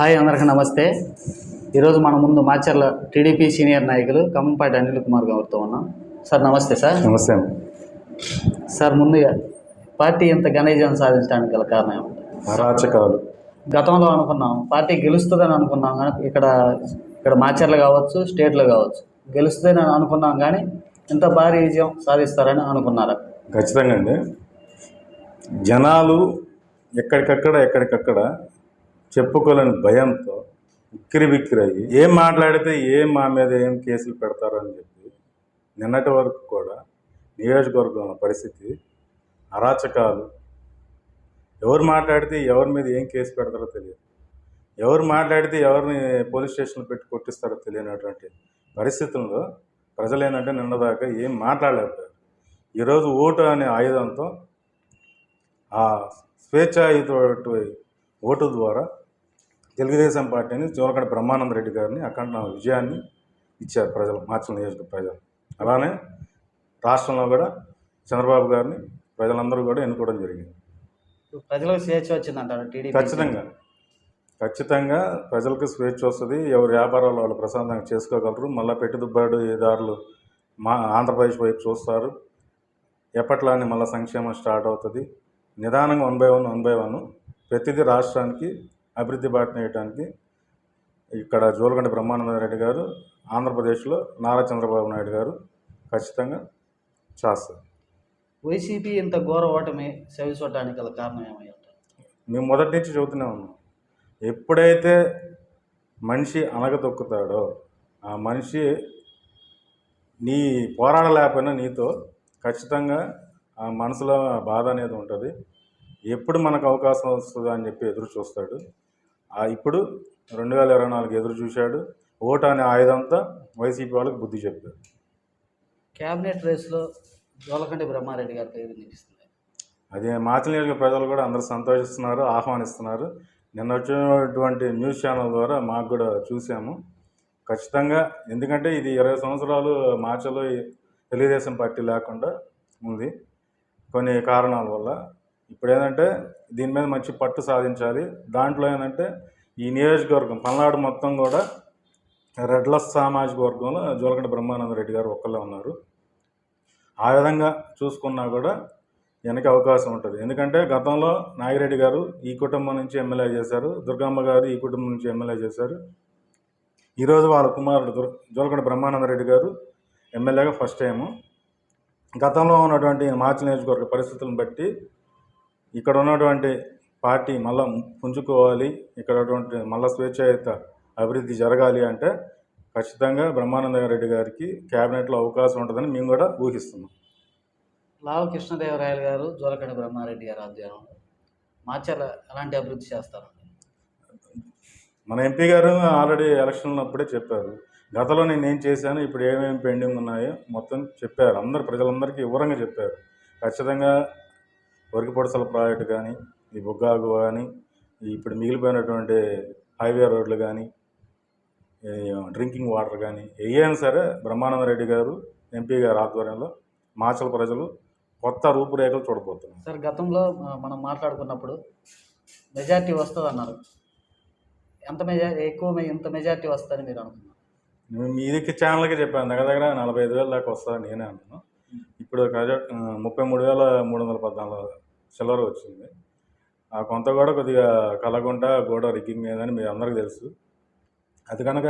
Hi అందరికీ నమస్తే. ఈరోజు మన ముందు మాచర్ల టీడీపీ సీనియర్ నాయకులు కమ్మంపాటి అనిల్ కుమార్ గారితో ఉన్నాం. సార్ నమస్తే సార్. నమస్తే. సార్ ముందుగా పార్టీ ఇంత ఘన విజయం సాధించడానికి గల కారణం ఏమిటి అరాచకాలు. గతంలో అనుకున్నాం. పార్టీ గెలుస్తుందని అనుకున్నాం కానీ ఇక్కడ ఇక్కడ మాచర్లు కావచ్చు స్టేట్లో కావచ్చు గెలుస్తుందని అనుకున్నాం కానీ ఇంత భారీ విజయం సాధిస్తారని అనుకున్నారా? ఖచ్చితంగా అండి. జనాలు ఎక్కడికక్కడ ఎక్కడికక్కడ చెప్పుకోలేని భయంతో ఇక్కిరివిక్కిరి ఏం మాట్లాడితే ఏం మా మీద ఏం కేసులు పెడతారని చెప్పి నిన్నటి వరకు కూడా నియోజకవర్గం పరిస్థితి అరాచకాలు. ఎవరు మాట్లాడితే ఎవరి మీద ఏం కేసు పెడతారో తెలియదు. ఎవరు మాట్లాడితే ఎవరిని పోలీస్ స్టేషన్లో పెట్టి కొట్టిస్తారో తెలియనటువంటి పరిస్థితుల్లో ప్రజలు ఏంటంటే నిన్నదాకా ఏం మాట్లాడలేకపోయారు. ఈరోజు ఓటు అనే ఆయుధంతో ఆ స్వేచ్ఛాయుత ఓటు ద్వారా తెలుగుదేశం పార్టీని జోలకడ బ్రహ్మానంద రెడ్డి గారిని అఖండ విజయాన్ని ఇచ్చారు ప్రజలు మార్చల నియోజక ప్రజలు. అలానే రాష్ట్రంలో కూడా చంద్రబాబు గారిని ప్రజలందరూ కూడా ఎన్నుకోవడం జరిగింది. ప్రజలకు స్వేచ్ఛ వచ్చిందంటారు టీడీపీ ఖచ్చితంగా. ఖచ్చితంగా ప్రజలకు స్వేచ్ఛ వస్తుంది. ఎవరి వ్యాపారాలు వాళ్ళు ప్రశాంతంగా చేసుకోగలరు. మళ్ళీ పెట్టుబడిదారులు మా ఆంధ్రప్రదేశ్ వైపు చూస్తారు. ఎప్పట్లానే మళ్ళీ సంక్షేమం స్టార్ట్ అవుతుంది. నిదానంగా one by one one by one. ప్రతిదీ రాష్ట్రానికి అభివృద్ధి బాటన వేయడానికి ఇక్కడ జోలగండ బ్రహ్మానంద రెడ్డి గారు ఆంధ్రప్రదేశ్లో నారా చంద్రబాబు నాయుడు గారు ఖచ్చితంగా చేస్తారు. వైసీపీ ఇంత ఘోర ఓటమి సెవి చూడడానికి గల కారణం ఏమై ఉంటారు మేము మొదటి నుంచి చెబుతూనే ఉన్నాం. ఎప్పుడైతే మనిషి అనగదొక్కుతాడో ఆ మనిషి నీ పోరాడలేకపోయినా నీతో ఖచ్చితంగా ఆ మనసులో బాధ అనేది ఉంటుంది. ఎప్పుడు మనకు అవకాశం వస్తుందా అని చెప్పి ఎదురు చూస్తాడు. ఇప్పుడు రెండు వేల ఇరవై నాలుగు ఎదురు చూశాడు. ఓటు అనే ఆయుధంతో వైసీపీ వాళ్ళకి బుద్ధి చెప్పాడు. క్యాబినెట్ రేస్లో జోలకండి బ్రహ్మారెడ్డి గారి పేరు నిలుస్తుంది అది మాచల ప్రజలు కూడా అందరూ సంతోషిస్తున్నారు ఆహ్వానిస్తున్నారు. నిన్న వచ్చినటువంటి న్యూస్ ఛానల్ ద్వారా మాకు కూడా చూసాము. ఖచ్చితంగా ఎందుకంటే ఇది ఇరవై సంవత్సరాలు మార్చలో తెలుగుదేశం పార్టీ లేకుండా ఉంది. కొన్ని కారణాల వల్ల ఇప్పుడు ఏంటంటే దీని మీద మంచి పట్టు సాధించాలి. దాంట్లో ఏంటంటే ఈ నియోజకవర్గం పల్నాడు మొత్తం కూడా రెడ్ల సామాజిక వర్గంలో జోలకండ బ్రహ్మానంద రెడ్డి గారు ఒక్కళ్ళే ఉన్నారు. ఆ విధంగా చూసుకున్నా కూడా వెనక అవకాశం ఉంటుంది. ఎందుకంటే గతంలో నాగిరెడ్డి గారు ఈ కుటుంబం నుంచి ఎమ్మెల్యే చేశారు. దుర్గమ్మ గారు ఈ కుటుంబం నుంచి ఎమ్మెల్యే చేశారు. ఈరోజు వాళ్ళ కుమారుడు దుర్ జోలకంట బ్రహ్మానంద రెడ్డి గారు ఎమ్మెల్యేగా ఫస్ట్ టైము. గతంలో ఉన్నటువంటి మార్చి నియోజకవర్గ పరిస్థితులను బట్టి ఇక్కడ ఉన్నటువంటి పార్టీ మళ్ళా పుంజుకోవాలి. ఇక్కడ మళ్ళా స్వేచ్ఛాయుత అభివృద్ధి జరగాలి అంటే ఖచ్చితంగా బ్రహ్మానంద రెడ్డి గారికి క్యాబినెట్లో అవకాశం ఉంటుందని మేము కూడా ఊహిస్తున్నాం. లావు కృష్ణదేవరాయలు గారు జోలకండి బ్రహ్మారెడ్డి గారు ఆధ్వర్యంలో మాచర్ల ఎలాంటి అభివృద్ధి చేస్తారు? మన ఎంపీ గారు ఆల్రెడీ ఎలక్షన్లో అప్పుడే చెప్పారు. గతంలో నేను ఏం చేశాను ఇప్పుడు ఏమేమి పెండింగ్ ఉన్నాయో మొత్తం చెప్పారు. అందరు ప్రజలందరికీ వివరంగా చెప్పారు. ఖచ్చితంగా వరికి పొడసల ప్రాజెక్టు కానీ ఈ బుగ్గాగు కానీ ఇప్పుడు మిగిలిపోయినటువంటి హైవే రోడ్లు కానీ డ్రింకింగ్ వాటర్ కానీ ఏయైనా సరే బ్రహ్మానంద రెడ్డి గారు ఎంపీ గారు ఆధ్వర్యంలో మాచల ప్రజలు కొత్త రూపురేఖలు చూడబోతున్నారు. సార్ గతంలో మనం మాట్లాడుకున్నప్పుడు మెజార్టీ వస్తుంది అన్నారు ఎంత మెజా ఎక్కువ మె- ఎంత మెజార్టీ వస్తుందని మీరు అనుకున్నారు? నేను మీదికి ఛానల్కి చెప్పాను దగ్గర దగ్గర నలభై ఐదు వేల దాకా వస్తుందని నేనే అన్నాను ఇప్పుడు ముప్పై మూడు వేల మూడు వందల పద్నాలుగు చిల్లర వచ్చింది. ఆ కొంత కూడా కొద్దిగా కలగుంట గోడ రిగ్గింగ్ ఏదని మీ అందరికీ తెలుసు. అది కనుక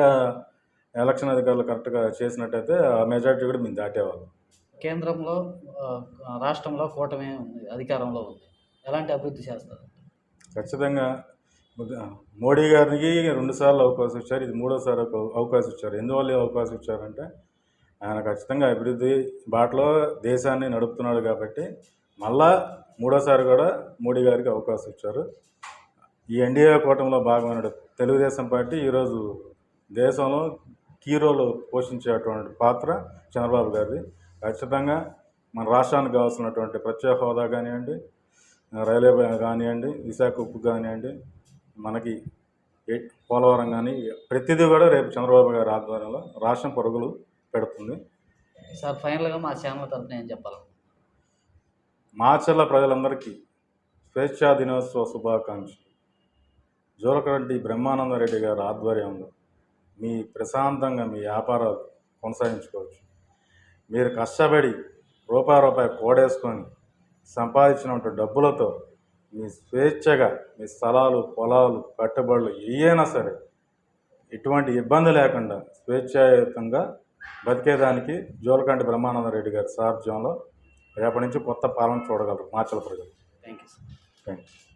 ఎలక్షన్ అధికారులు కరెక్ట్గా చేసినట్టయితే ఆ మెజార్టీ కూడా మేము దాటేవాళ్ళం. కేంద్రంలో రాష్ట్రంలో కూటమి ఉంది అధికారంలో ఉంది. ఎలాంటి అభివృద్ధి చేస్తారు? ఖచ్చితంగా మోడీ గారికి రెండుసార్లు అవకాశం ఇచ్చారు ఇది మూడోసారి ఒక అవకాశం ఇచ్చారు. ఎందువల్ల అవకాశం ఇచ్చారంటే ఆయన ఖచ్చితంగా అభివృద్ధి బాటలో దేశాన్ని నడుపుతున్నాడు కాబట్టి మళ్ళా మూడోసారి కూడా మోడీ గారికి అవకాశం ఇచ్చారు. ఈ ఎన్డీఏ కూటమిలో భాగమైన తెలుగుదేశం పార్టీ ఈరోజు దేశంలో కీ రోల్ పోషించేటువంటి పాత్ర చంద్రబాబు గారిది. ఖచ్చితంగా మన రాష్ట్రానికి కావాల్సినటువంటి ప్రత్యేక హోదా కానివ్వండి రైల్వే కానివ్వండి విశాఖ ఉప్పు కానివ్వండి మనకి పోలవరం కానీ ప్రతిదీ కూడా రేపు చంద్రబాబు గారి ఆధ్వర్యంలో రాష్ట్రం పరుగులు పెడుతుంది. సార్ ఫైనల్గా మా ఛానల్ తరఫున ఏం చెప్పాలి? మాచర్ల ప్రజలందరికీ స్వేచ్ఛా దినోత్సవ శుభాకాంక్షలు. జోలకంటి బ్రహ్మానందరెడ్డి గారి ఆధ్వర్యంలో మీ ప్రశాంతంగా మీ వ్యాపారాలు కొనసాగించుకోవచ్చు. మీరు కష్టపడి రూపాయి రూపాయి కూడేసుకొని సంపాదించినటువంటి డబ్బులతో మీ స్వేచ్ఛగా మీ స్థలాలు పొలాలు కట్టుబడులు ఏవైనా సరే ఎటువంటి ఇబ్బంది లేకుండా స్వేచ్ఛాయుతంగా బతికేదానికి జోలకంటి బ్రహ్మానంద రెడ్డి గారి సారథ్యంలో రేపటి నుంచి కొత్త పాలన చూడగలరు. మాచల ప్రజలు. Thank you sir thank you